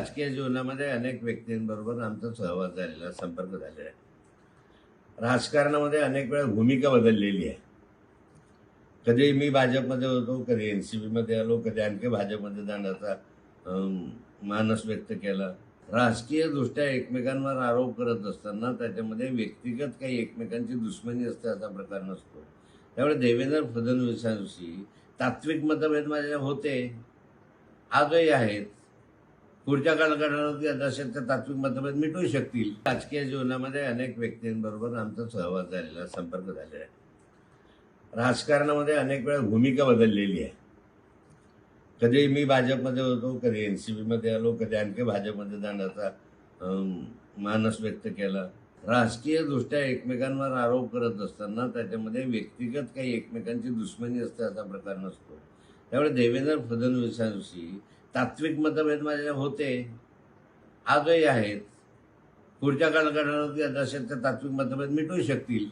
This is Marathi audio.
राजकीय जीवनामध्ये अनेक व्यक्तींबरोबर आमचा सहवास झालेला संपर्क झालेला आहे. राजकारणामध्ये अनेक वेळा भूमिका बदललेली आहे. कधी मी भाजपमध्ये होतो कधी एन सी बीमध्ये आलो कधी आणखी भाजपमध्ये जाण्याचा मानस व्यक्त केला. राजकीयदृष्ट्या एकमेकांवर आरोप करत असताना त्याच्यामध्ये व्यक्तिगत काही एकमेकांची दुश्मनी असते असा प्रकार नसतो. त्यामुळे देवेंद्र फडणवीसांशी तात्विक मतभेद माझ्या होते. आजही आहेत. पुढच्या कालखंडात कदाचित तर तात्विक मतभेद मिटू शकतील. राजकीय जीवनामध्ये अनेक व्यक्तींबरोबर आमचा सहवास झालेला संपर्क झालेला आहे. राजकारणामध्ये अनेक वेळा भूमिका बदललेली आहे. कधी मी भाजपमध्ये होतो कधी एन सी बीमध्ये आलो कधी आणखी भाजपमध्ये जाण्याचा मानस व्यक्त केला. राजकीय दृष्ट्या एकमेकांवर आरोप करत असताना त्याच्यामध्ये व्यक्तिगत काही एकमेकांची दुश्मनी असते असा प्रकार नसतो. त्यामुळे देवेंद्र फडणवीसांशी तात्विक मतभेद माझे होते. आजही आहेत. पुढच्या कालखंडात असेल तर तात्विक मतभेद मिटू शकतील.